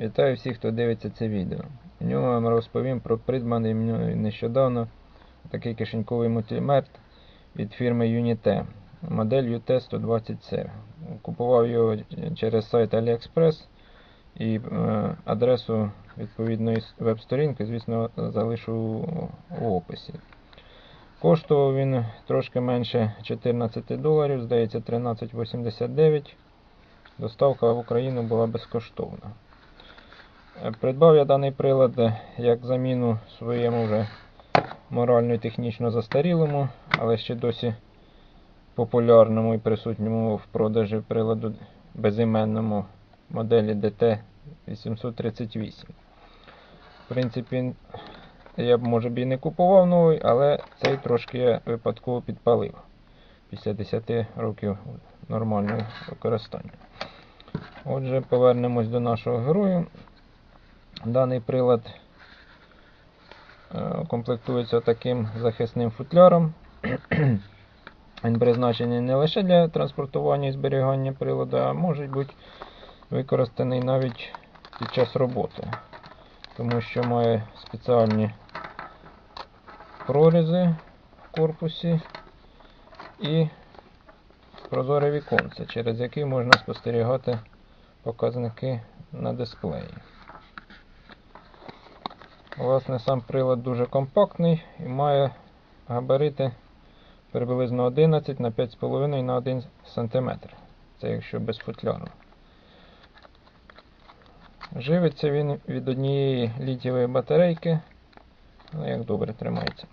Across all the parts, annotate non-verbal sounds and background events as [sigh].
Вітаю всіх, хто дивиться це відео. У ньому я вам розповім про придбаний мною нещодавно такий кишеньковий мультимер від фірми Unite, модель UT120C. Купував його через сайт AliExpress і е, адресу відповідної веб-сторінки, звісно, залишу у описі. Коштував він трошки менше 14 доларів, здається 13,89. Доставка в Україну була безкоштовна. Придбав я даний прилад е, як заміну своєму вже морально і технічно застарілому, але ще досі популярному і присутньому в продажі приладу безіменному моделі DT838. В принципі, я б може б і не купував новий, але цей трошки я випадково підпалив після 10 років нормального використання. Отже, повернемось до нашого герою. Даний прилад е, комплектується таким захисним футляром. [clears throat] Він призначений не лише для транспортування і зберігання приладу, а може бути використаний навіть під час роботи, тому що має спеціальні прорізи в корпусі і прозоре віконце, через яке можна спостерігати показники на дисплеї. Власне, сам прилад дуже компактний і має габарити приблизно 11 на 5,5 на 1 см. Це якщо без футляру. Живиться він від однієї літієвої батарейки. Ну, як добре тримається.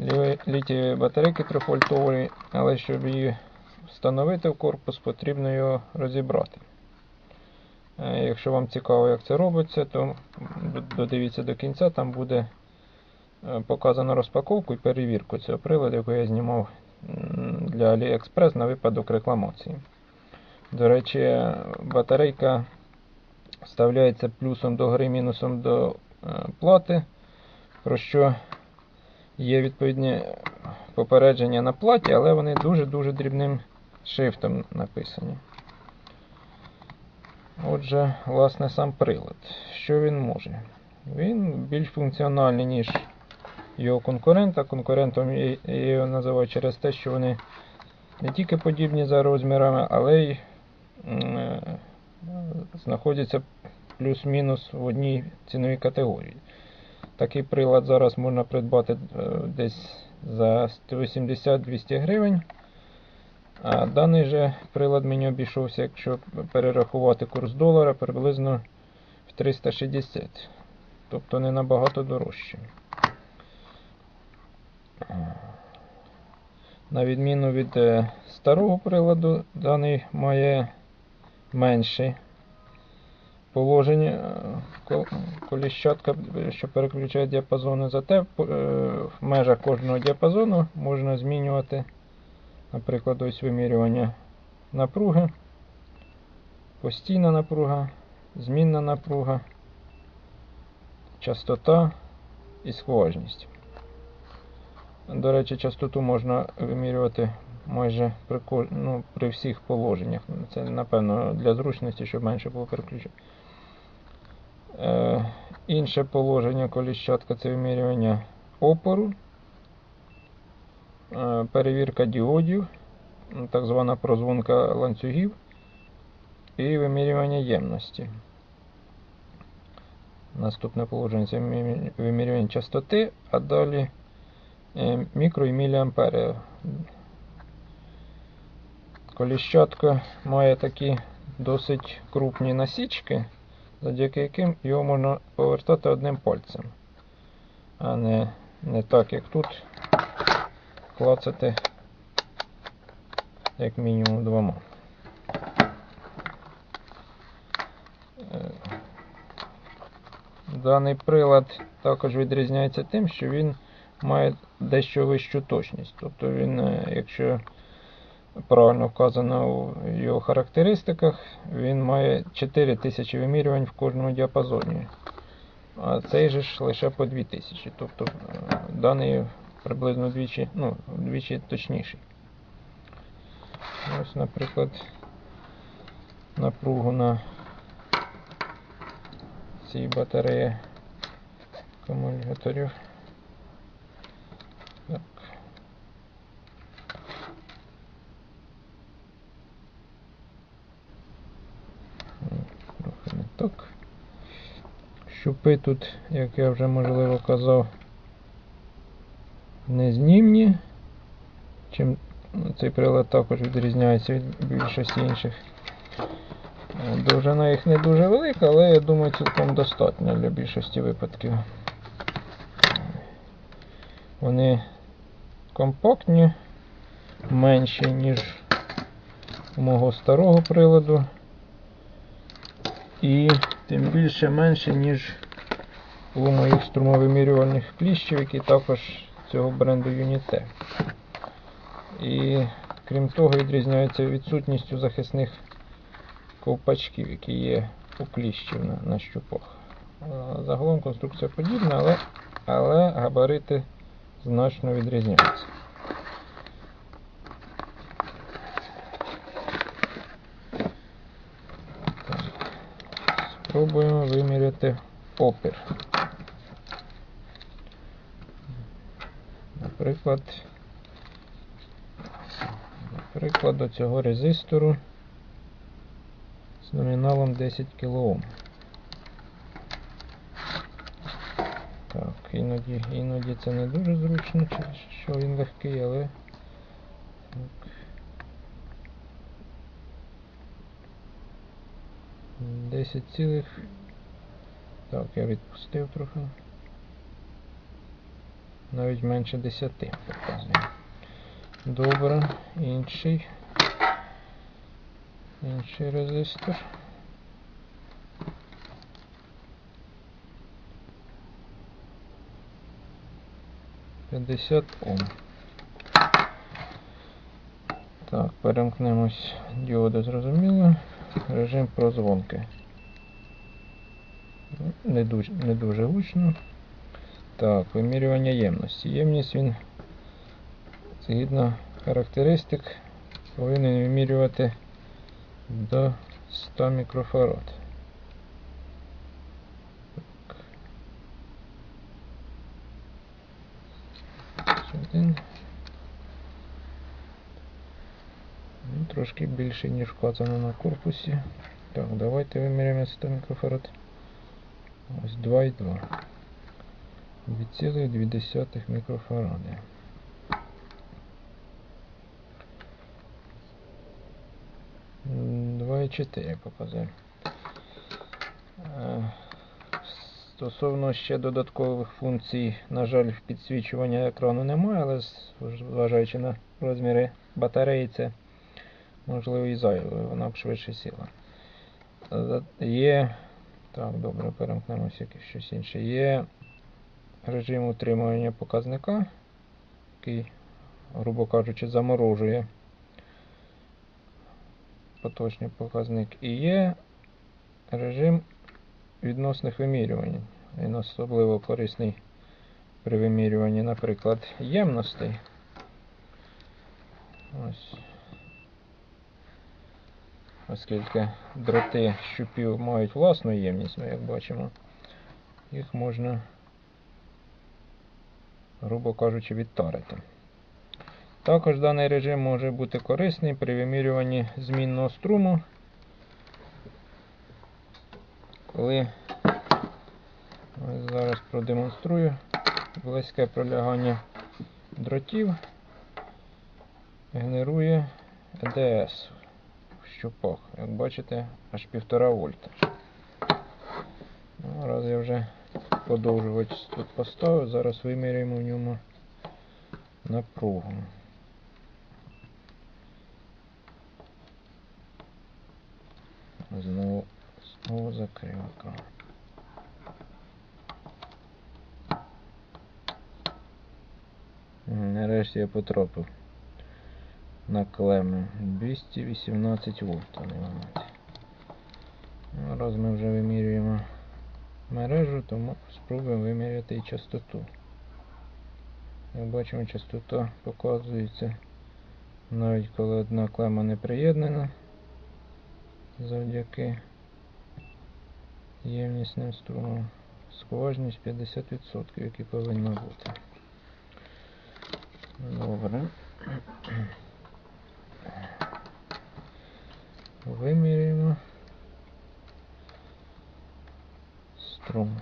Лі- Літієвої батарейки 3-вольтової, але щоб її встановити в корпус, потрібно його розібрати. Е, Якщо вам цікаво, як це робиться, то додивіться до кінця, там буде е, показано розпаковку і перевірку цього приладу, яку я знімав для AliExpress на випадок рекламації. До речі, батарейка вставляється плюсом до гри, мінусом до е, плати, про що є відповідні попередження на платі, але вони дуже-дуже дрібним шрифтом написані. Отже, власне, сам прилад. Що він може? Він більш функціональний, ніж його конкурента. Конкурентом я його називаю через те, що вони не тільки подібні за розмірами, але й е, знаходяться плюс-мінус в одній ціновій категорії. Такий прилад зараз можна придбати е, десь за 180-200 гривень. А даний же прилад мені обійшовся, якщо перерахувати курс долара, приблизно в 360. Тобто не набагато дорожче. На відміну від е, старого приладу, даний має менше положення е, коліщатка, що переключає діапазони. Зате е, в межах кожного діапазону можна змінювати, наприклад, ось вимірювання напруги, постійна напруга, змінна напруга, частота і схожність. До речі, частоту можна вимірювати майже при, ну, при всіх положеннях. Це, напевно, для зручності, щоб менше було переключень. Е, інше положення коліщатка це вимірювання опору, перевірка діодів, так звана прозвонка ланцюгів і вимірювання ємності. Наступне положення це вимірювання частоти, а далі е, мікро і міліампери. Коліщатка має такі досить крупні насічки, завдяки яким його можна повертати одним пальцем, а не, не так, як тут, клацати як мінімум двома. Е, Даний прилад також відрізняється тим, що він має дещо вищу точність. Тобто він, е, якщо правильно вказано у його характеристиках, він має 4000 вимірювань в кожному діапазоні. А цей же ж лише по 2000. Тобто е, даний приблизно вдвічі, ну, вдвічі точніший. Ось, наприклад, напругу на цієї батареї акумуляторів. Трохи не так. Щупи тут, як я вже можливо казав, незнімні. Чим цей прилад також відрізняється від більшості інших. Довжина їх не дуже велика, але я думаю цілком достатньо для більшості випадків. Вони компактні, менші, ніж у мого старого приладу. І тим більше менше, ніж у моїх струмовимірювальних кліщів, які також цього бренду Unite. І крім того, відрізняються відсутністю захисних ковпачків, які є у кліщів на, на щупах. Загалом конструкція подібна, але, але габарити значно відрізняються. Так. Спробуємо виміряти опір. Наприклад, наприклад, до цього резистору з номіналом 10 кОм. Так, іноді, іноді це не дуже зручно, що він легкий, але так. Десять цілих. Так, я відпустив трохи. Навіть менше 10 показує. Добре, інший. Інший резистор. П'ятдесят Ом. Так, перемкнемось діоди зрозуміло. Режим прозвонки. Ну, Не дуже, не дуже гучно. Так, вимірювання ємності. Ємність він, згідно характеристик, повинен вимірювати до 100 мікрофарад. Один. Ну, Трошки більше, ніж вказано на корпусі. Так, давайте виміряємо 100 мікрофарад. Ось 2,2. 2,2 мікрофаради. М, 2,4 показав. Е, Стосовно ще додаткових функцій, на жаль, підсвічування екрану немає, але зважаючи на розміри батареї, це можливо і зайве, вона б швидше сіла. Є. Так, добре, перемкнемося якесь щось інше. Є режим утримування показника, який, грубо кажучи, заморожує поточний показник. І є режим відносних вимірювань. Він особливо корисний при вимірюванні, наприклад, ємностей. Ось. Оскільки дроти щупів мають власну ємність, ми як бачимо, їх можна, грубо кажучи, відтарити. Також даний режим може бути корисний при вимірюванні змінного струму, коли зараз продемонструю близьке пролягання дротів генерує ЕДС в щупах. Як бачите, аж 1,5 вольта. Ну, раз я вже подовжувач тут поставив, зараз виміряємо в ньому напругу. Знову, знову закрив екран. М, Нарешті я потрапив на клеми 218 вольт. мають. Ну, ми вже вимірюємо мережу, тому спробуємо виміряти і частоту. Як бачимо, частота показується навіть коли одна клема не приєднана завдяки ємнісним струмом. Схожність 50%, які повинна бути. Добре. Вимірюємо струм.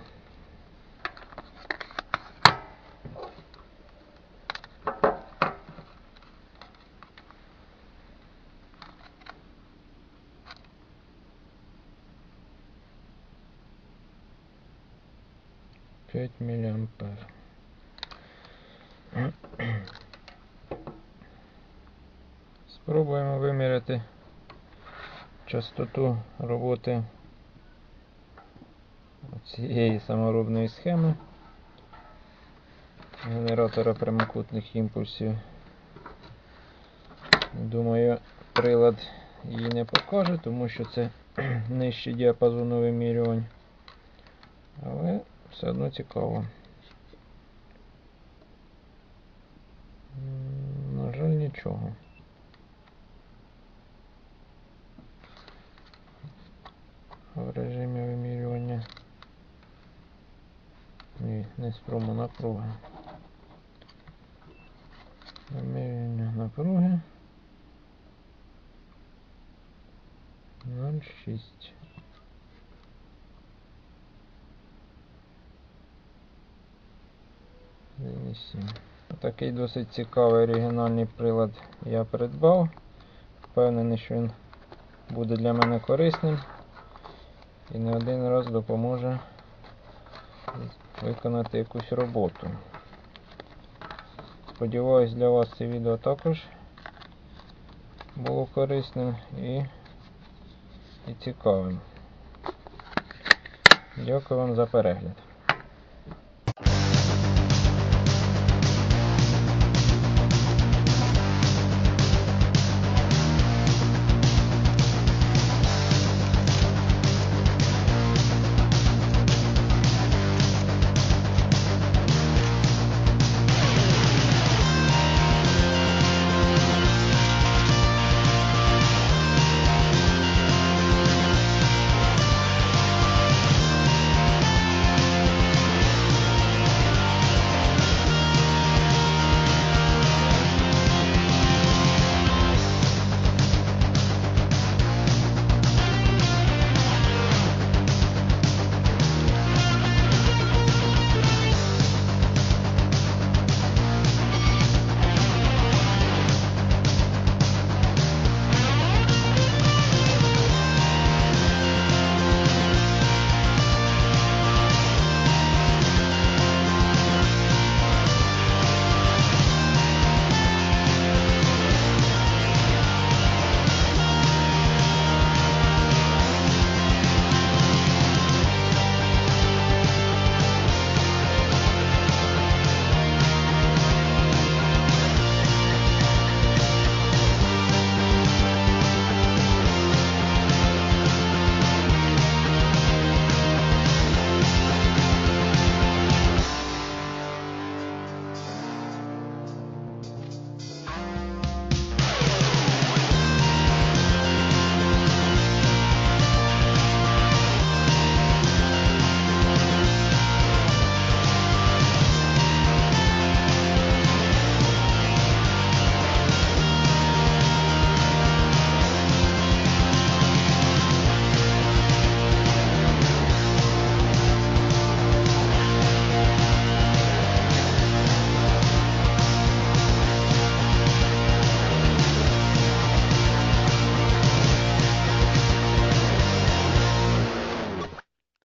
П'ять миллиампер. Спробуємо виміряти частоту роботи цієї саморобної схеми генератора прямокутних імпульсів. Думаю, прилад її не покаже, тому що це [clears throat] нижчий діапазон вимірювань. Але все одно цікаво. На жаль, нічого. В режимі вимірювання. Ні, напруги. Вимірювання напруги. 0,6. Такий досить цікавий оригінальний прилад я придбав. Впевнений, що він буде для мене корисним і не один раз допоможе виконати якусь роботу. Сподіваюсь, для вас це відео також було корисним і, і цікавим. Дякую вам за перегляд.